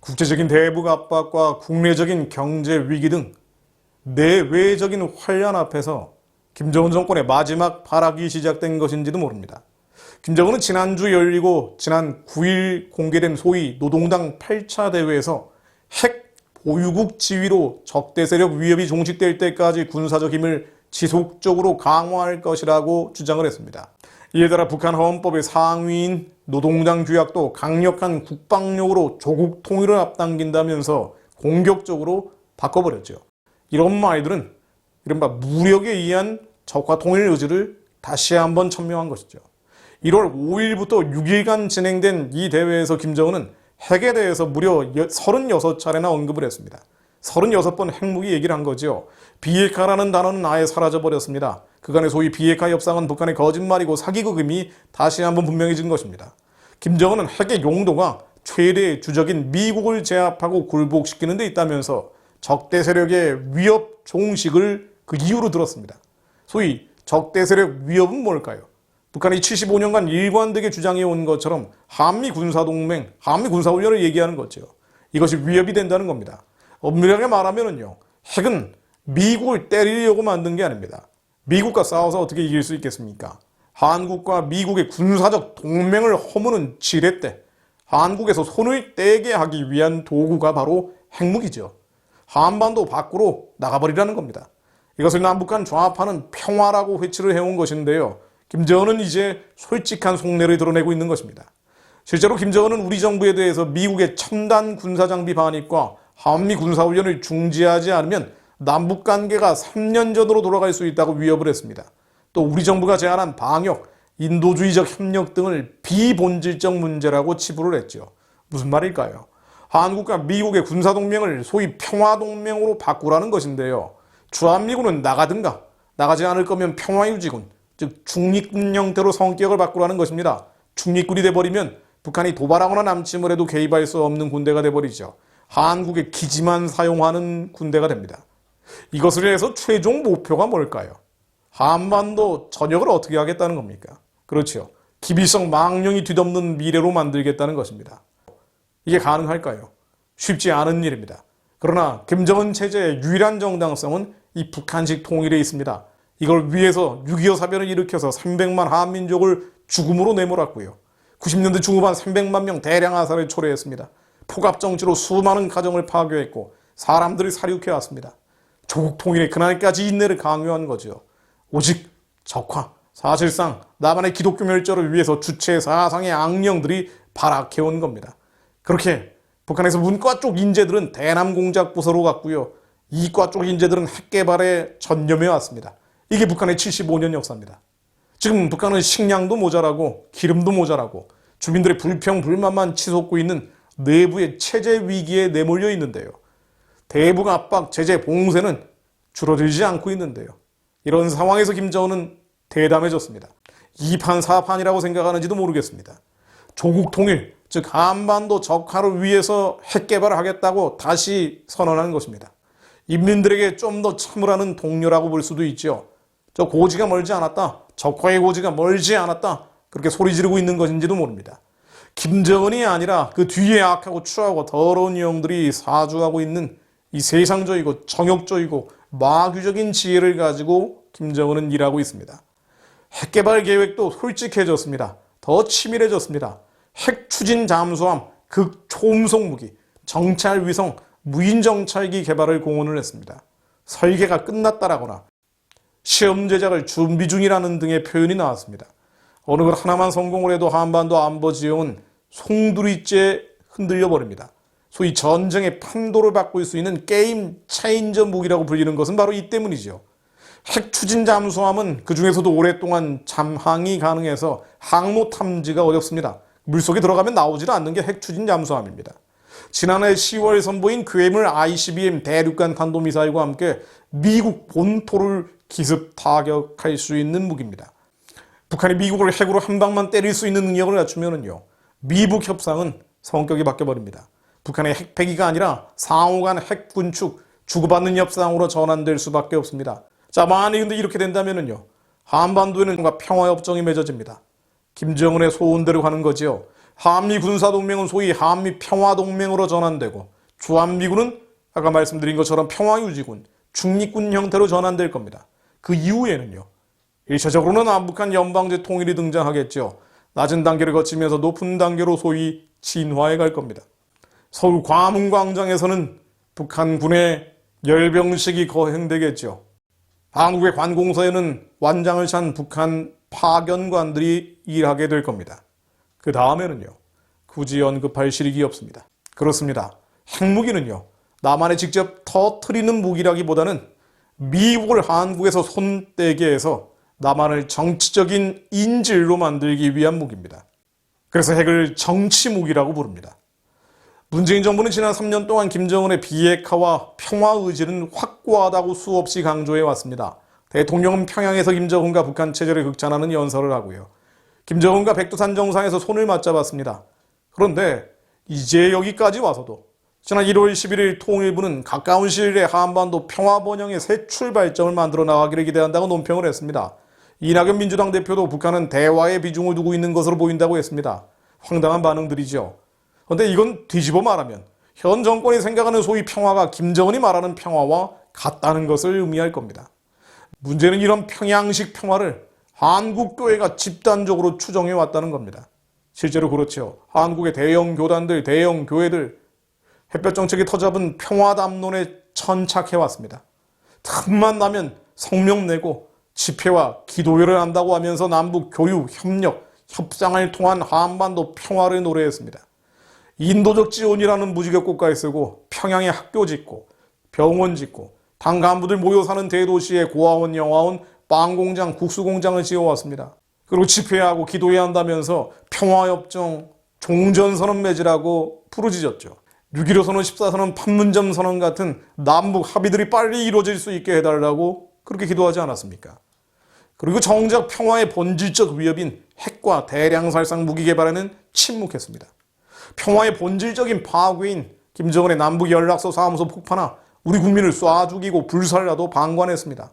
국제적인 대북 압박과 국내적인 경제 위기 등 내외적인 환란 앞에서 김정은 정권의 마지막 발악이 시작된 것인지도 모릅니다. 김정은은 지난주 열리고 지난 9일 공개된 소위 노동당 8차 대회에서 핵 보유국 지위로 적대 세력 위협이 종식될 때까지 군사적 힘을 지속적으로 강화할 것이라고 주장을 했습니다. 이에 따라 북한 헌법의 상위인 노동당 규약도 강력한 국방력으로 조국 통일을 앞당긴다면서 공격적으로 바꿔버렸죠. 이런 말들은 이른바 무력에 의한 적화 통일 의지를 다시 한번 천명한 것이죠. 1월 5일부터 6일간 진행된 이 대회에서 김정은은 핵에 대해서 무려 36차례나 언급을 했습니다. 36번 핵무기 얘기를 한 거죠. 비핵화라는 단어는 아예 사라져버렸습니다. 그간의 소위 비핵화 협상은 북한의 거짓말이고 사기극 임이 다시 한번 분명해진 것입니다. 김정은은 핵의 용도가 최대의 주적인 미국을 제압하고 굴복시키는 데 있다면서 적대 세력의 위협 종식을 그 이유로 들었습니다. 소위 적대 세력 위협은 뭘까요? 북한이 75년간 일관되게 주장해 온 것처럼 한미 군사동맹, 한미 군사훈련을 얘기하는 거죠. 이것이 위협이 된다는 겁니다. 엄밀하게 말하면은요, 핵은 미국을 때리려고 만든 게 아닙니다. 미국과 싸워서 어떻게 이길 수 있겠습니까? 한국과 미국의 군사적 동맹을 허무는 때 한국에서 손을 떼게 하기 위한 도구가 바로 핵무기죠. 한반도 밖으로 나가버리라는 겁니다. 이것을 남북한 좌파는 평화라고 회치를 해온 것인데요. 김정은은 이제 솔직한 속내를 드러내고 있는 것입니다. 실제로 김정은은 우리 정부에 대해서 미국의 첨단 군사장비 반입과 한미 군사훈련을 중지하지 않으면 남북 관계가 3년 전으로 돌아갈 수 있다고 위협을 했습니다. 또 우리 정부가 제안한 방역, 인도주의적 협력 등을 비본질적 문제라고 치부를 했죠. 무슨 말일까요? 한국과 미국의 군사동맹을 소위 평화동맹으로 바꾸라는 것인데요. 주한미군은 나가든가 나가지 않을 거면 평화유지군, 즉 중립군 형태로 성격을 바꾸라는 것입니다. 중립군이 돼버리면 북한이 도발하거나 남침을 해도 개입할 수 없는 군대가 돼버리죠. 한국의 기지만 사용하는 군대가 됩니다. 이것을 위해서 최종 목표가 뭘까요? 한반도 전역을 어떻게 하겠다는 겁니까? 그렇죠. 기비성 망령이 뒤덮는 미래로 만들겠다는 것입니다. 이게 가능할까요? 쉽지 않은 일입니다. 그러나 김정은 체제의 유일한 정당성은 이 북한식 통일에 있습니다. 이걸 위해서 6.25 사변을 일으켜서 300만 한민족을 죽음으로 내몰았고요. 90년대 중후반 300만 명 대량 아사를 초래했습니다. 포갑 정치로 수많은 가정을 파괴했고 사람들이 사륙해 왔습니다. 조국 통일의 그날까지 인내를 강요한 거죠. 오직 적화, 사실상 나만의 기독교 멸절을 위해서 주체 사상의 악령들이 발악해온 겁니다. 그렇게 북한에서 문과 쪽 인재들은 대남 공작 부서로 갔고요. 이과 쪽 인재들은 핵 개발에 전념해 왔습니다. 이게 북한의 75년 역사입니다. 지금 북한은 식량도 모자라고 기름도 모자라고 주민들의 불평 불만만 치솟고 있는 내부의 체제 위기에 내몰려 있는데요. 대북 압박 제재 봉쇄는 줄어들지 않고 있는데요. 이런 상황에서 김정은은 대담해졌습니다. 2판 4판이라고 생각하는지도 모르겠습니다. 조국 통일, 즉 한반도 적화를 위해서 핵 개발을 하겠다고 다시 선언한 것입니다. 인민들에게 좀 더 참으라는 동료라고 볼 수도 있죠. 저 고지가 멀지 않았다. 적화의 고지가 멀지 않았다. 그렇게 소리 지르고 있는 것인지도 모릅니다. 김정은이 아니라 그 뒤에 악하고 추하고 더러운 영들이 사주하고 있는 이 세상적이고 정욕적이고 마귀적인 지혜를 가지고 김정은은 일하고 있습니다. 핵개발 계획도 솔직해졌습니다. 더 치밀해졌습니다. 핵 추진 잠수함, 극초음속 무기, 정찰 위성, 무인 정찰기 개발을 공언을 했습니다. 설계가 끝났다라거나 시험 제작을 준비 중이라는 등의 표현이 나왔습니다. 어느 것 하나만 성공을 해도 한반도 안보 지형은 송두리째 흔들려 버립니다. 소위 전쟁의 판도를 바꿀 수 있는 게임 체인저 무기라고 불리는 것은 바로 이 때문이죠. 핵 추진 잠수함은 그 중에서도 오랫동안 잠항이 가능해서 항모 탐지가 어렵습니다. 물속에 들어가면 나오지를 않는 게 핵 추진 잠수함입니다. 지난해 10월 선보인 괴물 ICBM 대륙간 탄도미사일과 함께 미국 본토를 기습 타격할 수 있는 무기입니다. 북한이 미국을 핵으로 한 방만 때릴 수 있는 능력을 갖추면은요, 미북 협상은 성격이 바뀌어버립니다. 북한의 핵폐기가 아니라 상호 간 핵 군축, 주고받는 협상으로 전환될 수밖에 없습니다. 자, 만약 근데 이렇게 된다면은요, 한반도에는 뭔가 평화협정이 맺어집니다. 김정은의 소원대로 가는 거지요. 한미 군사동맹은 소위 한미 평화동맹으로 전환되고 주한미군은 아까 말씀드린 것처럼 평화유지군, 중립군 형태로 전환될 겁니다. 그 이후에는요. 일차적으로는 남북한 연방제 통일이 등장하겠죠. 낮은 단계를 거치면서 높은 단계로 소위 진화해 갈 겁니다. 서울 과문광장에서는 북한군의 열병식이 거행되겠죠. 한국의 관공서에는 완장을 찬 북한 파견관들이 일하게 될 겁니다. 그 다음에는요. 굳이 언급할 실익이 없습니다. 그렇습니다. 핵무기는요. 남한에 직접 터트리는 무기라기보다는 미국을 한국에서 손떼게 해서 남한을 정치적인 인질로 만들기 위한 무기입니다. 그래서 핵을 정치 무기라고 부릅니다. 문재인 정부는 지난 3년 동안 김정은의 비핵화와 평화 의지는 확고하다고 수없이 강조해 왔습니다. 대통령은 평양에서 김정은과 북한 체제를 극찬하는 연설을 하고요. 김정은과 백두산 정상에서 손을 맞잡았습니다. 그런데 이제 여기까지 와서도 지난 1월 11일 통일부는 가까운 시일 내에 한반도 평화 번영의 새 출발점을 만들어 나가기를 기대한다고 논평을 했습니다. 이낙연 민주당 대표도 북한은 대화에 비중을 두고 있는 것으로 보인다고 했습니다. 황당한 반응들이죠. 그런데 이건 뒤집어 말하면 현 정권이 생각하는 소위 평화가 김정은이 말하는 평화와 같다는 것을 의미할 겁니다. 문제는 이런 평양식 평화를 한국 교회가 집단적으로 추정해 왔다는 겁니다. 실제로 그렇죠. 한국의 대형 교단들, 대형 교회들, 햇볕 정책이 터잡은 평화 담론에 천착해 왔습니다. 틈만 나면 성명 내고 집회와 기도회를 한다고 하면서 남북 교육, 협력, 협상을 통한 한반도 평화를 노래했습니다. 인도적 지원이라는 무지개 꽃가에 쓰고 평양에 학교 짓고 병원 짓고 당 간부들 모여 사는 대도시에 고아원, 영화원, 빵 공장, 국수 공장을 지어왔습니다. 그리고 집회하고 기도해야 한다면서 평화협정, 종전선언 맺으라고 부르짖었죠. 6.15 선언, 14선언, 판문점 선언 같은 남북 합의들이 빨리 이루어질 수 있게 해달라고 그렇게 기도하지 않았습니까? 그리고 정작 평화의 본질적 위협인 핵과 대량 살상 무기 개발에는 침묵했습니다. 평화의 본질적인 파괴인 김정은의 남북 연락소 사무소 폭파나 우리 국민을 쏴 죽이고 불살라도 방관했습니다.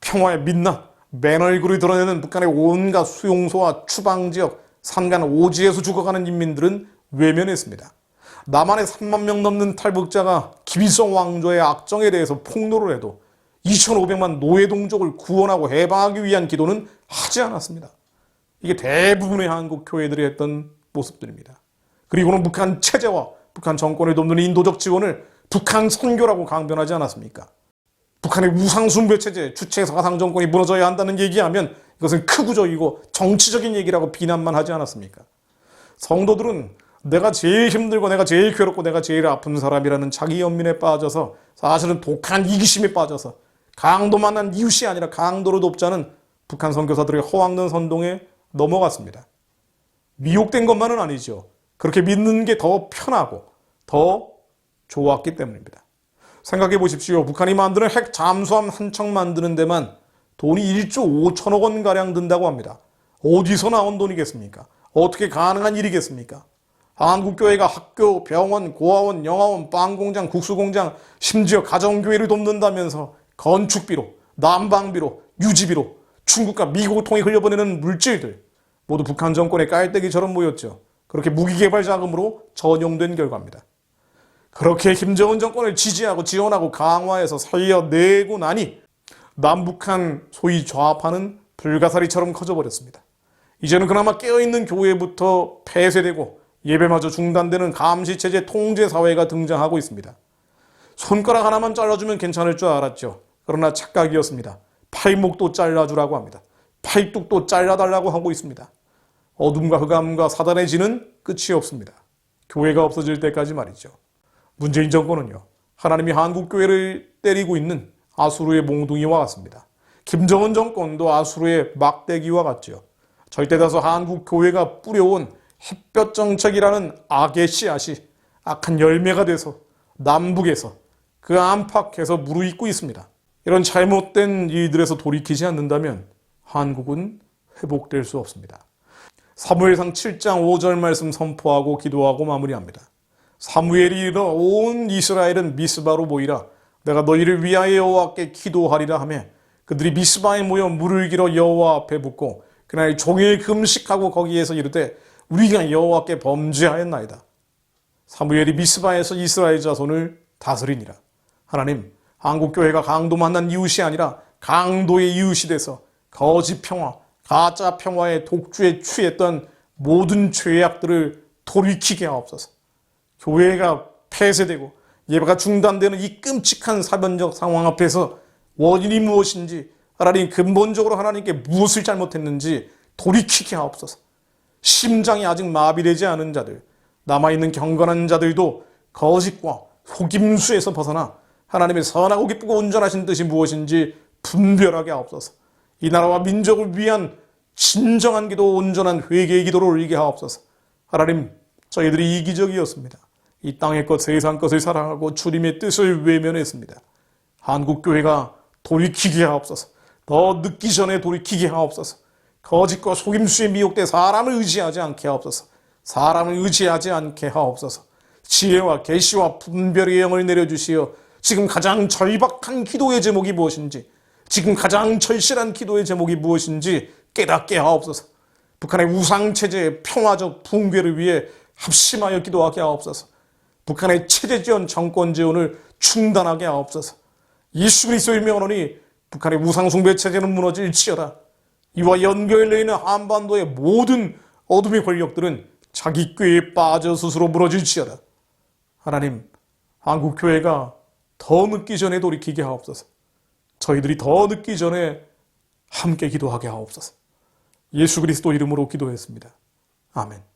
평화의 민낯, 맨 얼굴이 드러내는 북한의 온갖 수용소와 추방지역, 산간 오지에서 죽어가는 인민들은 외면했습니다. 남한의 3만 명 넘는 탈북자가 김일성 왕조의 악정에 대해서 폭로를 해도 2,500만 노예 동족을 구원하고 해방하기 위한 기도는 하지 않았습니다. 이게 대부분의 한국 교회들이 했던 모습들입니다. 그리고는 북한 체제와 북한 정권을 돕는 인도적 지원을 북한 선교라고 강변하지 않았습니까? 북한의 우상숭배 체제, 주체 사상 정권이 무너져야 한다는 얘기하면 이것은 크구적이고 정치적인 얘기라고 비난만 하지 않았습니까? 성도들은 내가 제일 힘들고 내가 제일 괴롭고 내가 제일 아픈 사람이라는 자기 연민에 빠져서 사실은 독한 이기심에 빠져서 강도만 한 이웃이 아니라 강도로 돕자는 북한 선교사들의 허황된 선동에 넘어갔습니다. 미혹된 것만은 아니죠. 그렇게 믿는 게 더 편하고 더 좋았기 때문입니다. 생각해 보십시오. 북한이 만드는 핵 잠수함 한 척 만드는 데만 돈이 1조 5천억 원 가량 든다고 합니다. 어디서 나온 돈이겠습니까? 어떻게 가능한 일이겠습니까? 한국교회가 학교, 병원, 고아원, 영화원, 빵공장, 국수공장, 심지어 가정교회를 돕는다면서 건축비로, 난방비로, 유지비로 중국과 미국을 통해 흘려보내는 물질들 모두 북한 정권의 깔때기처럼 모였죠. 그렇게 무기개발 자금으로 전용된 결과입니다. 그렇게 김정은 정권을 지지하고 지원하고 강화해서 살려내고 나니 남북한 소위 좌파는 불가사리처럼 커져버렸습니다. 이제는 그나마 깨어있는 교회부터 폐쇄되고 예배마저 중단되는 감시체제 통제사회가 등장하고 있습니다. 손가락 하나만 잘라주면 괜찮을 줄 알았죠. 그러나 착각이었습니다. 팔목도 잘라주라고 합니다. 팔뚝도 잘라달라고 하고 있습니다. 어둠과 흑암과 사단의 지는 끝이 없습니다. 교회가 없어질 때까지 말이죠. 문재인 정권은요. 하나님이 한국교회를 때리고 있는 아수르의 몽둥이와 같습니다. 김정은 정권도 아수르의 막대기와 같죠. 절대다수 한국교회가 뿌려온 햇볕 정책이라는 악의 씨앗이 악한 열매가 돼서 남북에서 그 안팎에서 무르익고 있습니다. 이런 잘못된 일들에서 돌이키지 않는다면 한국은 회복될 수 없습니다. 사무엘상 7장 5절 말씀 선포하고 기도하고 마무리합니다. 사무엘이 이르러 온 이스라엘은 미스바로 모이라 내가 너희를 위하여 여호와께 기도하리라 하며 그들이 미스바에 모여 물을 길어 여호와 앞에 붓고 그날 종일 금식하고 거기에서 이르되 우리가 여호와께 범죄하였나이다. 사무엘이 미스바에서 이스라엘 자손을 다스리니라. 하나님, 한국 교회가 강도 만난 이웃이 아니라 강도의 이웃이 돼서 거짓 평화, 가짜 평화의 독주에 취했던 모든 죄악들을 돌이키게 하옵소서. 교회가 폐쇄되고 예배가 중단되는 이 끔찍한 사변적 상황 앞에서 원인이 무엇인지 하나님 근본적으로 하나님께 무엇을 잘못했는지 돌이키게 하옵소서. 심장이 아직 마비되지 않은 자들, 남아있는 경건한 자들도 거짓과 속임수에서 벗어나 하나님의 선하고 기쁘고 온전하신 뜻이 무엇인지 분별하게 하옵소서. 이 나라와 민족을 위한 진정한 기도, 온전한 회개의 기도를 올리게 하옵소서. 하나님, 저희들이 이기적이었습니다. 이 땅의 것, 세상 것을 사랑하고 주님의 뜻을 외면했습니다. 한국 교회가 돌이키게 하옵소서. 더 늦기 전에 돌이키게 하옵소서. 거짓과 속임수에 미혹돼 사람을 의지하지 않게 하옵소서. 사람을 의지하지 않게 하옵소서. 지혜와 계시와 분별의 영을 내려주시어 지금 가장 절박한 기도의 제목이 무엇인지, 지금 가장 절실한 기도의 제목이 무엇인지 깨닫게 하옵소서. 북한의 우상체제의 평화적 붕괴를 위해 합심하여 기도하게 하옵소서. 북한의 체제 지원 정권 지원을 중단하게 하옵소서. 예수 그리스도의 명언이 북한의 우상숭배 체제는 무너질지어다. 이와 연결되어 있는 한반도의 모든 어둠의 권력들은 자기 꾀에 빠져 스스로 무너질지어다. 하나님, 한국 교회가 더 늦기 전에 돌이키게 하옵소서. 저희들이 더 늦기 전에 함께 기도하게 하옵소서. 예수 그리스도 이름으로 기도했습니다. 아멘.